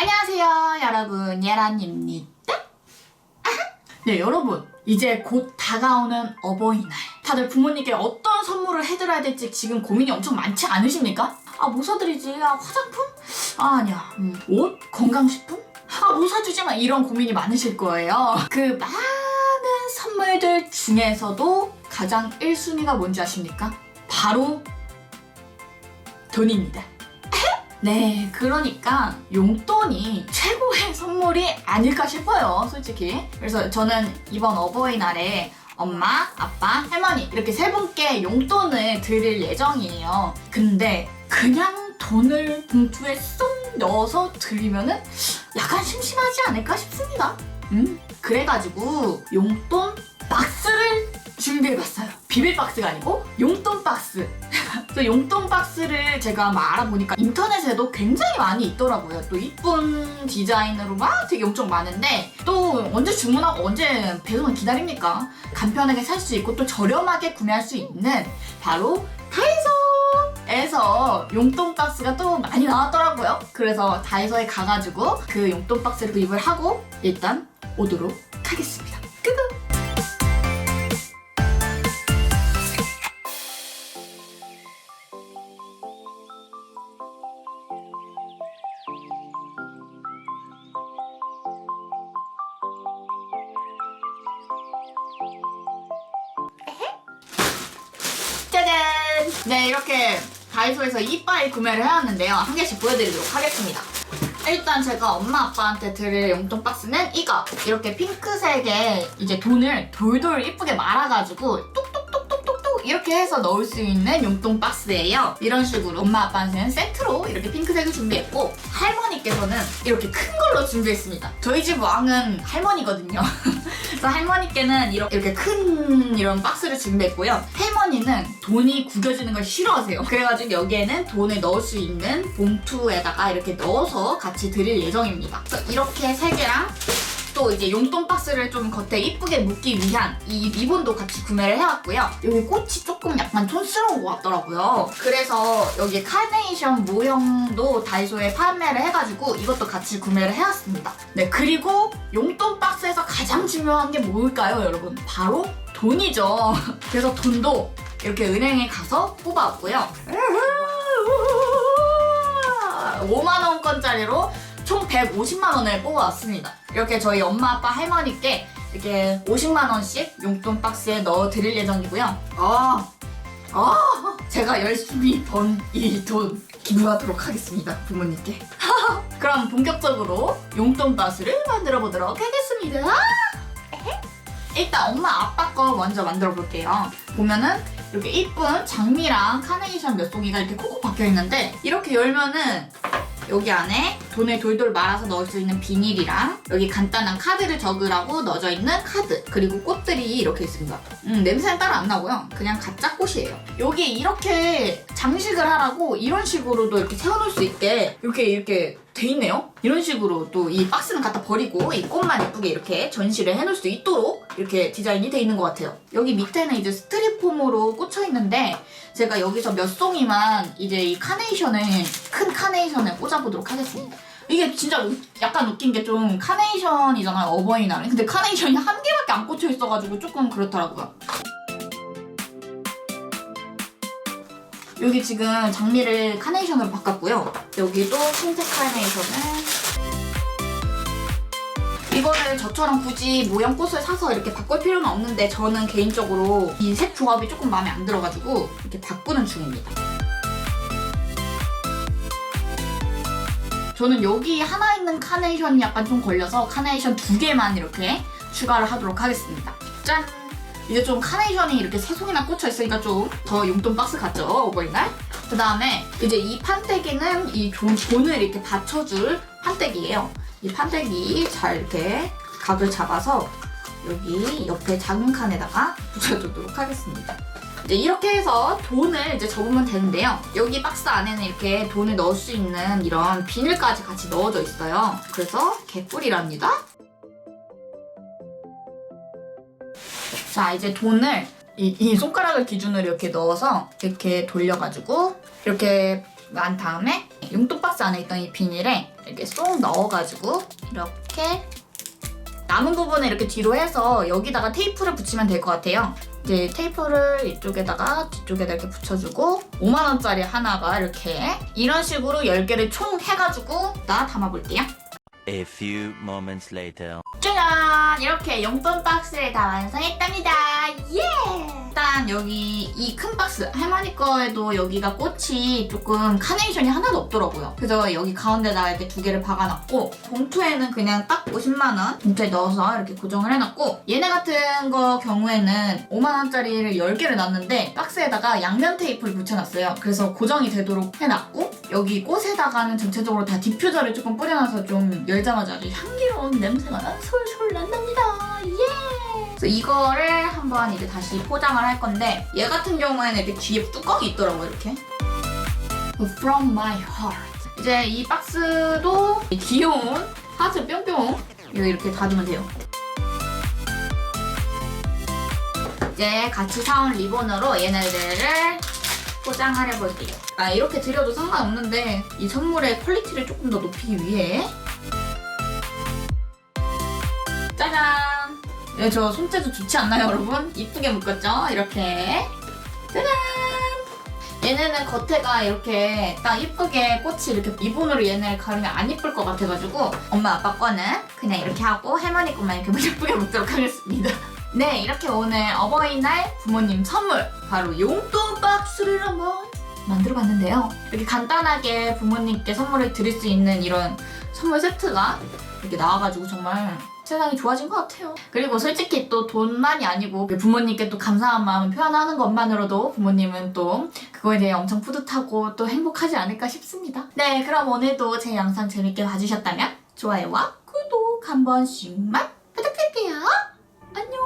안녕하세요, 여러분. 예란입니다. 네, 여러분. 이제 곧 다가오는 어버이날. 다들 부모님께 어떤 선물을 해드려야 될지 지금 고민이 엄청 많지 않으십니까? 아, 뭐 사드리지? 아, 화장품? 아, 아니야. 음, 옷? 건강식품? 아, 뭐 사주지? 막 이런 고민이 많으실 거예요. 그 많은 선물들 중에서도 가장 1순위가 뭔지 아십니까? 바로 돈입니다. 네, 그러니까 용돈이 최고의 선물이 아닐까 싶어요, 솔직히. 그래서 저는 이번 어버이날에 엄마, 아빠, 할머니 이렇게 세 분께 용돈을 드릴 예정이에요. 근데 그냥 돈을 봉투에 쏙 넣어서 드리면은 약간 심심하지 않을까 싶습니다. 음, 그래가지고 용돈 박스를 준비해봤어요. 비밀 박스가 아니고 용돈 박스. 그래서 용돈 박스를 제가 막 알아보니까 인터넷에도 굉장히 많이 있더라고요. 또 이쁜 디자인으로 막 되게 엄청 많은데 또 언제 주문하고 언제 배송을 기다립니까? 간편하게 살 수 있고 또 저렴하게 구매할 수 있는 바로 다이소에서 용돈 박스가 또 많이 나왔더라고요. 그래서 다이소에 가가지고 그 용돈 박스를 구입을 하고 일단 오도록 하겠습니다. 네, 이렇게 다이소에서 이빨 구매를 해왔는데요. 한 개씩 보여드리도록 하겠습니다. 일단 제가 엄마 아빠한테 드릴 용돈 박스는 이거 이렇게 핑크색에 이제 돈을 돌돌 이쁘게 말아가지고 뚝뚝뚝뚝뚝뚝 이렇게 해서 넣을 수 있는 용돈 박스예요. 이런 식으로 엄마 아빠한테는 세트로 이렇게 핑크색을 준비했고 할머니께서는 이렇게 큰 걸로 준비했습니다. 저희 집 왕은 할머니거든요. 그래서 할머니께는 이렇게, 이렇게 큰 이런 박스를 준비했고요. 할머니는 돈이 구겨지는 걸 싫어하세요. 그래가지고 여기에는 돈을 넣을 수 있는 봉투에다가 이렇게 넣어서 같이 드릴 예정입니다. 그래서 이렇게 세 개랑 또 이제 용돈 박스를 좀 겉에 이쁘게 묶기 위한 이 리본도 같이 구매를 해왔고요. 여기 꽃이 조금 약간 촌스러운 것 같더라고요. 그래서 여기 카네이션 모형도 다이소에 판매를 해가지고 이것도 같이 구매를 해왔습니다. 네, 그리고 용돈 박스에서 가장 중요한 게 뭘까요, 여러분? 바로 돈이죠. 그래서 돈도 이렇게 은행에 가서 뽑아왔고요. 5만원권짜리로 총 150만 원을 뽑아왔습니다. 이렇게 저희 엄마, 아빠, 할머니께 이렇게 50만 원씩 용돈 박스에 넣어 드릴 예정이고요. 아, 아, 제가 열심히 번 이 돈 기부하도록 하겠습니다, 부모님께. 그럼 본격적으로 용돈 박스를 만들어 보도록 하겠습니다. 일단 엄마, 아빠 거 먼저 만들어 볼게요. 보면은 이렇게 이쁜 장미랑 카네이션 몇 송이가 이렇게 콕콕 박혀 있는데 이렇게 열면은 여기 안에 돈을 돌돌 말아서 넣을 수 있는 비닐이랑 여기 간단한 카드를 적으라고 넣어져 있는 카드 그리고 꽃들이 이렇게 있습니다. 음, 냄새는 따로 안 나고요. 그냥 가짜 꽃이에요. 여기 이렇게 장식을 하라고 이런 식으로도 이렇게 세워놓을 수 있게 이렇게 이렇게 돼 있네요. 이런 식으로 또 이 박스는 갖다 버리고 이 꽃만 예쁘게 이렇게 전시를 해놓을 수 있도록 이렇게 디자인이 돼 있는 것 같아요. 여기 밑에는 이제 스트리폼으로 꽂혀 있는데 제가 여기서 몇 송이만 이제 이 카네이션을 큰 카네이션을 꽂아보도록 하겠습니다. 이게 진짜 우- 약간 웃긴 게 좀 카네이션이잖아요 어버이날은 근데 카네이션이 한 개밖에 안 꽂혀 있어가지고 조금 그렇더라고요. 여기 지금 장미를 카네이션으로 바꿨고요. 여기도 흰색 카네이션을 이거를 저처럼 굳이 모형 꽃을 사서 이렇게 바꿀 필요는 없는데 저는 개인적으로 이 색 조합이 조금 마음에 안 들어가지고 이렇게 바꾸는 중입니다. 저는 여기 하나 있는 카네이션이 약간 좀 걸려서 카네이션 두 개만 이렇게 추가를 하도록 하겠습니다. 짠! 이제 좀 카네이션이 이렇게 세 송이나 꽂혀 있으니까 좀 더 용돈 박스 같죠? 어버이날? 그 다음에 이제 이 판때기는 이 돈, 돈을 이렇게 받쳐줄 판때기예요. 이 판때기 잘 이렇게 각을 잡아서 여기 옆에 작은 칸에다가 붙여주도록 하겠습니다. 이제 이렇게 해서 돈을 이제 접으면 되는데요. 여기 박스 안에는 이렇게 돈을 넣을 수 있는 이런 비닐까지 같이 넣어져 있어요. 그래서 개꿀이랍니다. 자, 이제 돈을 이, 이 손가락을 기준으로 이렇게 넣어서 이렇게 돌려가지고 이렇게 만 다음에 용돈 박스 안에 있던 이 비닐에 이렇게 쏙 넣어가지고 이렇게 남은 부분을 이렇게 뒤로 해서 여기다가 테이프를 붙이면 될 것 같아요. 이제 테이프를 이쪽에다가 뒤쪽에다 이렇게 붙여주고 5만원짜리 하나가 이렇게 이런 식으로 10개를 총 해가지고 나 담아볼게요. A few moments later. 짜잔! 이렇게 용돈 박스를 다 완성했답니다. 예! 일단 여기 이 큰 박스 할머니 거에도 여기가 꽃이 조금 카네이션이 하나도 없더라고요. 그래서 여기 가운데다가 이렇게 두 개를 박아놨고 봉투에는 그냥 딱 50만 원 봉투에 넣어서 이렇게 고정을 해놨고 얘네 같은 거 경우에는 5만 원짜리를 10개를 놨는데 박스에다가 양면 테이프를 붙여놨어요. 그래서 고정이 되도록 해놨고 여기 꽃에다가는 전체적으로 다 디퓨저를 조금 뿌려놔서 좀 열자마자 아주 향기로운 냄새가 솔솔 난답니다. 예! 그래서 이거를 한번 이제 다시 포장을 할 건데 얘 같은 경우에는 이렇게 뒤에 뚜껑이 있더라고요 이렇게. From my heart. 이제 이 박스도 귀여운 하트 뿅뿅. 이거 이렇게 닫으면 돼요. 이제 같이 사온 리본으로 얘네들을 포장을 해볼게요. 아 이렇게 드려도 상관없는데 이 선물의 퀄리티를 조금 더 높이기 위해 네, 저 손재주 좋지 않나요, 여러분? 이쁘게 묶었죠? 이렇게. 짜잔! 얘네는 겉에가 이렇게 딱 이쁘게 꽃이 이렇게 리본으로 얘네를 가르면 안 이쁠 것 같아가지고 엄마 아빠 거는 그냥 이렇게 하고 할머니 것만 이렇게 예쁘게 묶도록 하겠습니다. 네, 이렇게 오늘 어버이날 부모님 선물 바로 용돈 박스를 한번 만들어 봤는데요. 이렇게 간단하게 부모님께 선물을 드릴 수 있는 이런 선물 세트가 이렇게 나와가지고 정말 세상이 좋아진 것 같아요. 그리고 솔직히 또 돈만이 아니고 부모님께 또 감사한 마음을 표현하는 것만으로도 부모님은 또 그거에 대해 엄청 뿌듯하고 또 행복하지 않을까 싶습니다. 네, 그럼 오늘도 제 영상 재밌게 봐주셨다면 좋아요와 구독 한 번씩만 부탁드릴게요. 안녕.